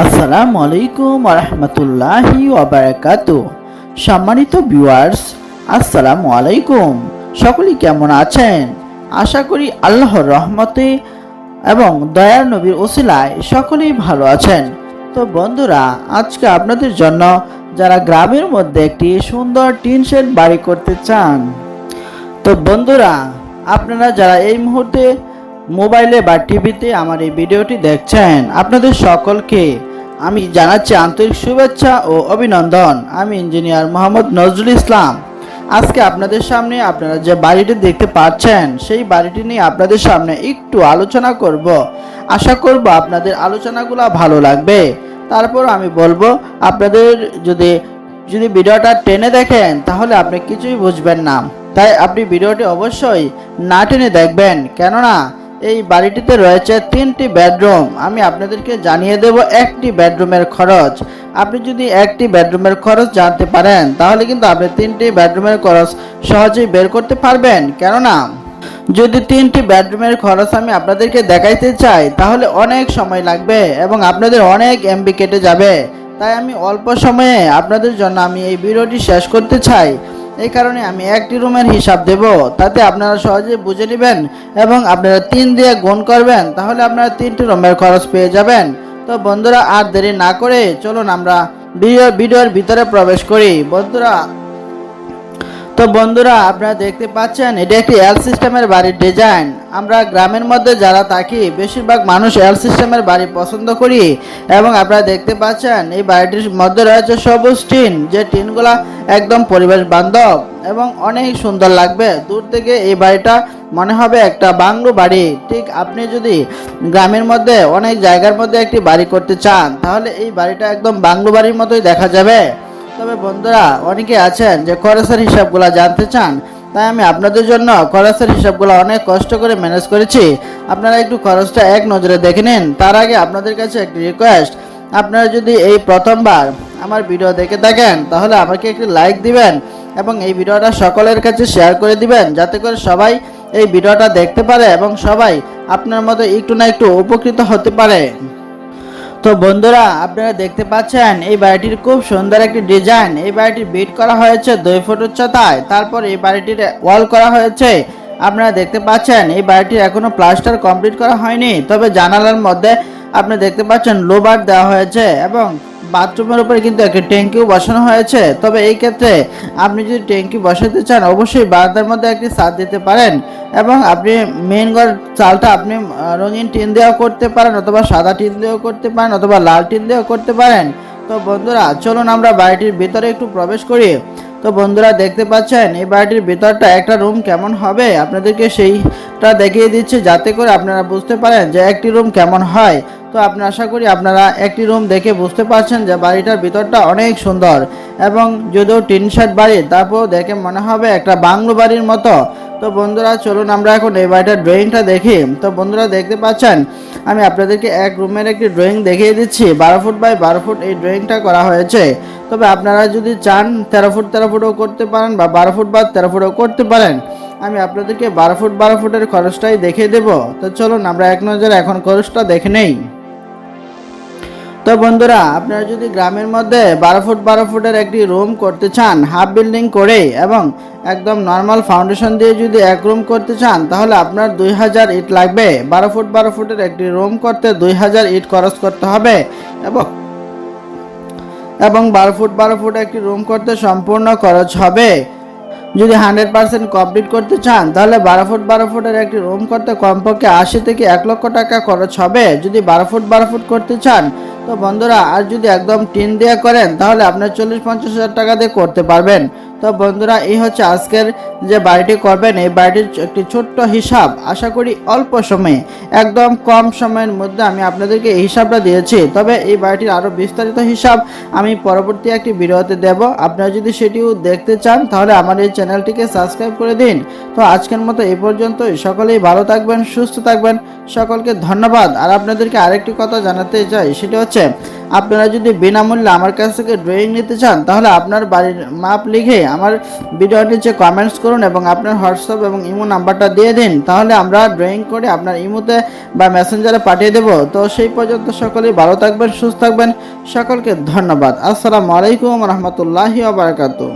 আসসালামু আলাইকুম রহমতুল্লাহি ওবারাকাত সম্মানিত ভিউয়ার্স, আসসালামু আলাইকুম। সকলেই কেমন আছেন? আশা করি আল্লাহর রহমতে এবং দয়ার নবীর ওসিলায় সকলেই ভালো আছেন। তো বন্ধুরা, আজকে আপনাদের জন্য যারা গ্রামের মধ্যে একটি সুন্দর টিন শেড বাড়ি করতে চান, তো বন্ধুরা, আপনারা যারা এই মুহূর্তে মোবাইলে বা টিভিতে আমার এই ভিডিওটি দেখছেন। আপনাদের সকলকে আমি জানাচ্ছি আন্তরিক শুভেচ্ছা ও অভিনন্দন। আমি ইঞ্জিনিয়ার মোহাম্মদ নজরুল ইসলাম। আজকে আপনাদের সামনে আপনারা যে বাড়িটি দেখতে পাচ্ছেন, সেই বাড়িটি নিয়ে আপনাদের সামনে একটু আলোচনা করব। আশা করব আপনাদের আলোচনাগুলো ভালো লাগবে। তারপর আমি বলব, আপনাদের যদি যদি ভিডিওটা টেনে দেখেন, তাহলে আপনি কিছুই বুঝবেন না। তাই আপনি ভিডিওটি অবশ্যই না টেনে দেখবেন। কেননা এই বাড়িটিতে রয়েছে তিনটি বেডরুম। আমি আপনাদেরকে জানিয়ে দেব একটি বেডরুমের খরচ। আপনি যদি একটি বেডরুমের খরচ জানতে পারেন, তাহলে কিন্তু আপনি তিনটি বেডরুমের খরচ সহজেই বের করতে পারবেন। কেননা, যদি তিনটি বেডরুমের খরচ আমি আপনাদেরকে দেখাইতে চাই, তাহলে অনেক সময় লাগবে এবং আপনাদের অনেক এমবি কেটে যাবে। তাই আমি অল্প সময়ে আপনাদের জন্য আমি এই ভিডিওটি শেষ করতে চাই। এই কারণে আমি একটি রুমের হিসাব দেব। তাতে আপনারা সহজে বুঝে নেবেন এবং আপনারা তিন দিয়ে গুণ করবেন, তাহলে আপনারা তিনটি রুমের খরচ পেয়ে যাবেন। তো বন্ধুরা, আর দেরি না করে চলুন আমরা ভিডিও ভিডিওর ভিতরে প্রবেশ করি। বন্ধুরা তো বন্ধুরা, আপনারা দেখতে পাচ্ছেন, এটি একটি এল সিস্টেমের বাড়ির ডিজাইন আমরা গ্রামের মধ্যে যারা থাকি, বেশিরভাগ মানুষ এল সিস্টেমের বাড়ি পছন্দ করি এবং আপনারা দেখতে পাচ্ছেন, এই বাড়িটির মধ্যে রয়েছে সবুজ টিন, যে টিনগুলা একদম পরিবেশ বান্ধব এবং অনেক সুন্দর লাগবে। দূর থেকে এই বাড়িটা মনে হবে একটা বাংলো বাড়ি। ঠিক আপনি যদি গ্রামের মধ্যে, অনেক জায়গার মধ্যে একটি বাড়ি করতে চান, তাহলে এই বাড়িটা একদম বাংলো বাড়ির মতোই দেখা যাবে। তবে বন্ধুরা, অনেকে আছেন যে খরচের হিসাবগুলো জানতে চান, তাই আমি আপনাদের জন্য খরচের হিসাবগুলো অনেক কষ্ট করে ম্যানেজ করেছি। আপনারা একটু খরচটা এক নজরে দেখে নিন। তার আগে আপনাদের কাছে একটি রিকোয়েস্ট আপনারা যদি এই প্রথমবার আমার ভিডিও দেখে থাকেন, তাহলে আমাকে একটি লাইক দিবেন এবং এই ভিডিওটা সকলের কাছে শেয়ার করে দিবেন, যাতে করে সবাই এই ভিডিওটা দেখতে পারে এবং সবাই আপনার মতো একটু না একটু উপকৃত হতে পারে। তো বন্ধুরা, আপনারা দেখতে পাচ্ছেন, এই বাড়িটির খুব সুন্দর একটি ডিজাইন। এই বাড়িটি বিট করা হয়েছে দুই ফুট উচ্চতায়, তারপর এই বাড়িটির ওয়াল করা হয়েছে। আপনারা দেখতে পাচ্ছেন, এই বাড়িটির এখনও প্লাস্টার কমপ্লিট করা হয়নি, তবে জানালার মধ্যে আপনি দেখতে পাচ্ছেন লোবার দেওয়া হয়েছে এবং বাথরুমের উপরে কিন্তু একটি ট্যাঙ্কিও বসানো হয়েছে। তবে এই ক্ষেত্রে আপনি যদি ট্যাঙ্কি বসাতে চান, অবশ্যই বারান্দার মধ্যে একটি ছাদ দিতে পারেন এবং আপনি মেন ঘর চালটা আপনি রঙিন টিন দিয়েও করতে পারেন অথবা সাদা টিন দিয়েও করতে পারেন অথবা লাল টিন দিয়েও করতে পারেন। তো বন্ধুরা, চলুন আমরা বাড়িটির ভিতরে একটু প্রবেশ করি। তো বন্ধুরা, দেখতে পাচ্ছেন এই বাড়িটির ভিতরটা একটা রুম কেমন হবে? আপনাদেরকে সেইটা দেখিয়ে দিচ্ছি যাতে করে আপনারা বুঝতে পারেন যে একটি রুম কেমন হয়। তো আপনি আশা করি আপনারা একটি রুম দেখে বুঝতে পারছেন যে বাড়িটার ভিতরটা অনেক সুন্দর এবং যদিও টিন শেড বাড়ি, তারপরেও দেখে মনে হবে একটা বাংলো বাড়ির মতো। তো বন্ধুরা, চলুন আমরা এখন এই বাড়িটার ড্রয়িংটা দেখি। তো বন্ধুরা, দেখতে পাচ্ছেন? আমি আপনাদেরকে এক রুমের একটি ড্রয়িং দেখিয়ে দিচ্ছি। বারো ফুট বাই বারো ফুট এই ড্রয়িংটা করা হয়েছে। তবে আপনারা যদি চান, তেরো ফুট তেরো ফুটও করতে পারেন বা বারো ফুট বা তেরো ফুটও করতে পারেন। আমি আপনাদেরকে বারো ফুট বারো ফুটের খরচটাই দেখিয়ে দেব। তো চলুন আমরা এক নজরে এখন খরচটা দেখে নেই। তো বন্ধুরা, আপনারা যদি গ্রামের মধ্যে বারো ফুট বারো ফুটের একটি রুম করতে চান হাফ বিল্ডিং করে এবং একদম নর্মাল ফাউন্ডেশন দিয়ে যদি এক রুম করতে চান, তাহলে আপনার দুই হাজার ইট লাগবে। বারো ফুট বারো ফুটের একটি রুম করতে দুই হাজার ইট খরচ করতে হবে এবং এবং বারো ফুট বারো ফুট একটি রুম করতে সম্পূর্ণ খরচ হবে। যদি হান্ড্রেড পার্সেন্ট কমপ্লিট করতে চান, তাহলে বারো ফুট বারো ফুটের একটি রুম করতে কমপক্ষে আশি থেকে এক লক্ষ টাকা খরচ হবে। যদি বারো ফুট বারো ফুট করতে চান তো বন্ধুরা, আর যদি একদম টিন দিয়ে করেন, তাহলে আপনার চল্লিশ পঞ্চাশ হাজার টাকা দিয়ে করতে পারবেন। তো বন্ধুরা, এই হচ্ছে আজকের যে বাড়িটি করবেন, এই বাড়িটির একটি ছোট্ট হিসাব। আশা করি অল্প সময়ে, একদম কম সময়ের মধ্যে আমি আপনাদেরকে এই হিসাবটা দিয়েছি। তবে এই বাড়িটির আরও বিস্তারিত হিসাব আমি পরবর্তী একটি ভিডিওতে দেব। আপনারা যদি সেটিও দেখতে চান, তাহলে আমার এই চ্যানেলটিকে সাবস্ক্রাইব করে দিন। তো আজকের মতো এই পর্যন্তই। সকলেই ভালো থাকবেন, সুস্থ থাকবেন। সকলকে ধন্যবাদ। আর আপনাদেরকে আরেকটি কথা জানাতে চাই, সেটা হচ্ছে আপনারা যদি বিনামূল্যে আমার কাছ থেকে ড্রয়িং নিতে চান, তাহলে আপনার বাড়ির মাপ লিখে আমার ভিডিওর নিচে কমেন্টস করুন এবং আপনার হোয়াটসঅ্যাপ এবং ইমো নাম্বারটা দিয়ে দিন। তাহলে আমরা ড্রয়িং করে আপনার ইমোতে বা মেসেঞ্জারে পাঠিয়ে দেব। তো সেই পর্যন্ত সকলেই ভালো থাকবেন, সুস্থ থাকবেন। সকলকে ধন্যবাদ। আসসালামু আলাইকুম রহমতুল্লাহি বারাকাতু